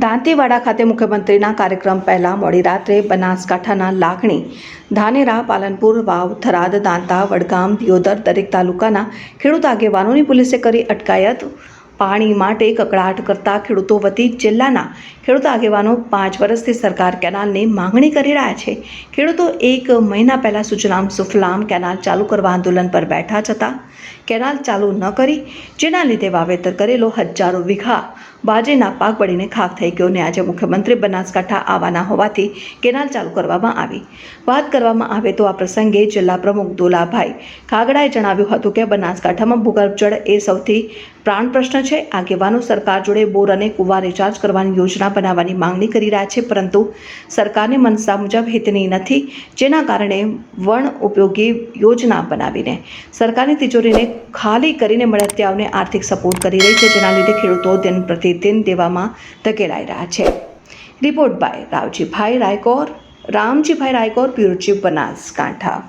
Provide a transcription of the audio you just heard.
દાંતીવાડા ખાતે મુખ્યમંત્રીના કાર્યક્રમ પહેલા મોડી રાત્રે બનાસકાંઠાના લાખણી, ધાનેરા, પાલનપુર, વાવ, થરાદ, દાંતા, વડગામ, દિયોદર દરેક તાલુકાના ખેડૂત આગેવાનોની પોલીસે કરી અટકાયત. પાણી માટે કકળાટ કરતા ખેડૂતો વતી જિલ્લાના ખેડૂત આગેવાનો પાંચ વર્ષથી સરકાર કેનાલની માંગણી કરી રહ્યા છે. ખેડૂતો એક મહિના પહેલાં સુજલામ સુફલામ કેનાલ ચાલુ કરવા આંદોલન પર બેઠા છતાં કેનાલ ચાલુ ન કરી, જેના લીધે વાવેતર કરેલો હજારો વીઘા બાજરીના પાક બળીને ખાક થઈ ગયો ને આજે મુખ્યમંત્રી બનાસકાંઠા આવવાના હોવાથી કેનાલ ચાલુ કરવામાં આવી. વાત કરવામાં આવે તો આ પ્રસંગે જિલ્લા પ્રમુખ દોલાભાઈ ખાગડાએ જણાવ્યું હતું કે બનાસકાંઠામાં ભૂગર્ભ જળ એ સૌથી પ્રાણ પ્રશ્ન છે. આગેવાનો સરકાર જોડે બોર અને કુવા રિચાર્જ કરવાની યોજના બનાવવાની માંગણી કરી રહ્યા છે, પરંતુ સરકારની મનસા મુજબ હિતની નથી, જેના કારણે વણ ઉપયોગી યોજના બનાવીને સરકારની તિજોરીને ખાલી કરીને મળતિયાઓને આર્થિક સપોર્ટ કરી રહી છે. જેના લીધે ખેડૂતો દિન પ્રતિદિન દેવામાં ધકેલાઈ રહ્યા છે. Report by Ravjibhai Raykor Ramjibhai Raykor bureau chief Banaskantha.